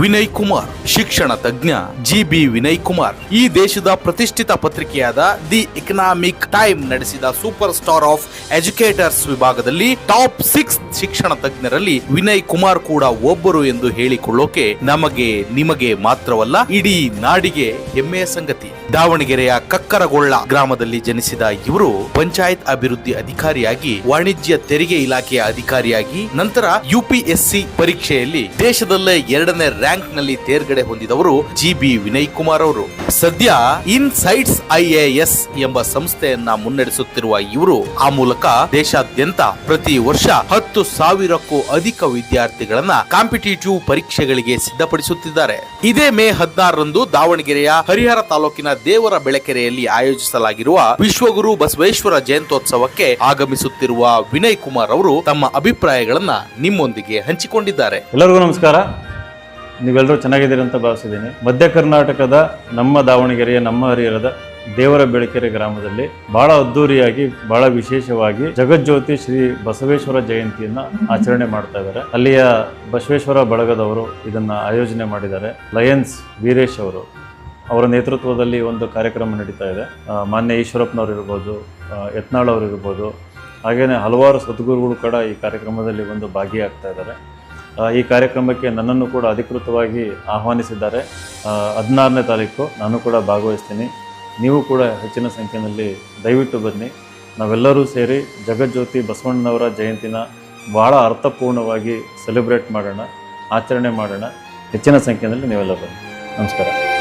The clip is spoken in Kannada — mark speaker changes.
Speaker 1: ವಿನಯ್ ಕುಮಾರ್, ಶಿಕ್ಷಣ ತಜ್ಞ ಜಿ ಬಿ ವಿನಯ್ ಕುಮಾರ್. ಈ ದೇಶದ ಪ್ರತಿಷ್ಠಿತ ಪತ್ರಿಕೆಯಾದ ದಿ ಎಕನಾಮಿಕ್ ಟೈಮ್ ನಡೆಸಿದ ಸೂಪರ್ ಸ್ಟಾರ್ ಆಫ್ ಎಜುಕೇಟರ್ಸ್ ವಿಭಾಗದಲ್ಲಿ ಟಾಪ್ ಸಿಕ್ಸ್ ಶಿಕ್ಷಣ ತಜ್ಞರಲ್ಲಿ ವಿನಯ್ ಕುಮಾರ್ ಕೂಡ ಒಬ್ಬರು ಎಂದು ಹೇಳಿಕೊಳ್ಳೋಕೆ ನಮಗೆ, ನಿಮಗೆ ಮಾತ್ರವಲ್ಲ, ಇಡೀ ನಾಡಿಗೆ ಹೆಮ್ಮೆಯ ಸಂಗತಿ. ದಾವಣಗೆರೆಯ ಕಕ್ಕರಗೊಳ್ಳ ಗ್ರಾಮದಲ್ಲಿ ಜನಿಸಿದ ಇವರು ಪಂಚಾಯತ್ ಅಭಿವೃದ್ಧಿ ಅಧಿಕಾರಿಯಾಗಿ, ವಾಣಿಜ್ಯ ತೆರಿಗೆ ಇಲಾಖೆಯ ಅಧಿಕಾರಿಯಾಗಿ, ನಂತರ ಯುಪಿಎಸ್ಸಿ ಪರೀಕ್ಷೆಯಲ್ಲಿ ದೇಶದಲ್ಲೇ ಎರಡನೇ ರ್ಯಾಂಕ್ನಲ್ಲಿ ತೇರ್ಗಡೆ ಹೊಂದಿದವರು ಜಿ ಬಿ ವಿನಯ್ ಕುಮಾರ್ ಅವರು. ಸದ್ಯ ಇನ್ ಸೈಟ್ಸ್ ಐಎಎಸ್ ಎಂಬ ಸಂಸ್ಥೆಯನ್ನ ಮುನ್ನಡೆಸುತ್ತಿರುವ ಇವರು ಆ ಮೂಲಕ ದೇಶಾದ್ಯಂತ ಪ್ರತಿ ವರ್ಷ ಹತ್ತು ಸಾವಿರಕ್ಕೂ ಅಧಿಕ ವಿದ್ಯಾರ್ಥಿಗಳನ್ನ ಕಾಂಪಿಟೇಟಿವ್ ಪರೀಕ್ಷೆಗಳಿಗೆ ಸಿದ್ಧಪಡಿಸುತ್ತಿದ್ದಾರೆ. ಇದೇ ಮೇ ಹದಿನಾರರಂದು ದಾವಣಗೆರೆಯ ಹರಿಹರ ತಾಲೂಕಿನ ದೇವರ ಬೆಳಕೆರೆಯಲ್ಲಿ ಆಯೋಜಿಸಲಾಗಿರುವ ವಿಶ್ವಗುರು ಬಸವೇಶ್ವರ ಜಯಂತ್ಯೋತ್ಸವಕ್ಕೆ ಆಗಮಿಸುತ್ತಿರುವ ವಿನಯ್ ಕುಮಾರ್ ಅವರು ತಮ್ಮ ಅಭಿಪ್ರಾಯಗಳನ್ನ ನಿಮ್ಮೊಂದಿಗೆ ಹಂಚಿಕೊಂಡಿದ್ದಾರೆ.
Speaker 2: ಎಲ್ಲರಿಗೂ ನಮಸ್ಕಾರ. ನೀವೆಲ್ಲರೂ ಚೆನ್ನಾಗಿದ್ದೀರಿ ಅಂತ ಭಾವಿಸಿದ್ದೀನಿ. ಮಧ್ಯ ಕರ್ನಾಟಕದ ನಮ್ಮ ದಾವಣಗೆರೆಯ, ನಮ್ಮ ಹರಿಹರದ ದೇವರ ಬೆಳಕೆರೆ ಗ್ರಾಮದಲ್ಲಿ ಬಹಳ ಅದ್ದೂರಿಯಾಗಿ, ಬಹಳ ವಿಶೇಷವಾಗಿ ಜಗಜ್ಯೋತಿ ಶ್ರೀ ಬಸವೇಶ್ವರ ಜಯಂತಿಯನ್ನ ಆಚರಣೆ ಮಾಡ್ತಾ ಇದ್ದಾರೆ. ಅಲ್ಲಿಯ ಬಸವೇಶ್ವರ ಬಳಗದವರು ಇದನ್ನ ಆಯೋಜನೆ ಮಾಡಿದ್ದಾರೆ. ಲಯನ್ಸ್ ವೀರೇಶ್ ಅವರು ಅವರ ನೇತೃತ್ವದಲ್ಲಿ ಒಂದು ಕಾರ್ಯಕ್ರಮ ನಡೀತಾ ಇದೆ. ಮಾನ್ಯ ಈಶ್ವರಪ್ಪನವರು ಇರ್ಬೋದು ಯತ್ನಾಳ್ ಅವರು ಇರ್ಬೋದು ಹಾಗೆಯೇ ಹಲವಾರು ಸದ್ಗುರುಗಳು ಕೂಡ ಈ ಕಾರ್ಯಕ್ರಮದಲ್ಲಿ ಒಂದು ಭಾಗಿಯಾಗ್ತಾ ಇದ್ದಾರೆ. ಈ ಕಾರ್ಯಕ್ರಮಕ್ಕೆ ನನ್ನನ್ನು ಕೂಡ ಅಧಿಕೃತವಾಗಿ ಆಹ್ವಾನಿಸಿದ್ದಾರೆ. ಹದಿನಾರನೇ ತಾರೀಕು ನಾನು ಕೂಡ ಭಾಗವಹಿಸ್ತೀನಿ. ನೀವು ಕೂಡ ಹೆಚ್ಚಿನ ಸಂಖ್ಯೆಯಲ್ಲಿ ದಯವಿಟ್ಟು ಬನ್ನಿ. ನಾವೆಲ್ಲರೂ ಸೇರಿ ಜಗಜ್ಯೋತಿ ಬಸವಣ್ಣನವರ ಜಯಂತಿನ ಭಾಳ ಅರ್ಥಪೂರ್ಣವಾಗಿ ಸೆಲೆಬ್ರೇಟ್ ಮಾಡೋಣ, ಆಚರಣೆ ಮಾಡೋಣ. ಹೆಚ್ಚಿನ ಸಂಖ್ಯೆಯಲ್ಲಿ ನೀವೆಲ್ಲ ಬನ್ನಿ. ನಮಸ್ಕಾರ.